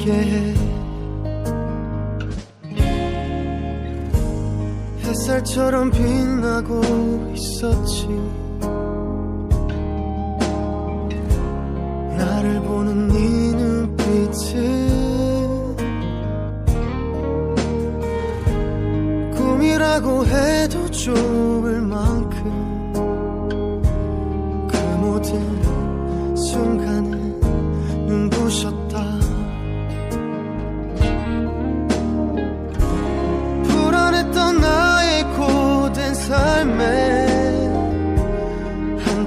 함께해 햇살처럼 빛나고 있었지. 나를 보는 네 눈빛은 꿈이라고 해도 좁을 만큼 그 모든 순간은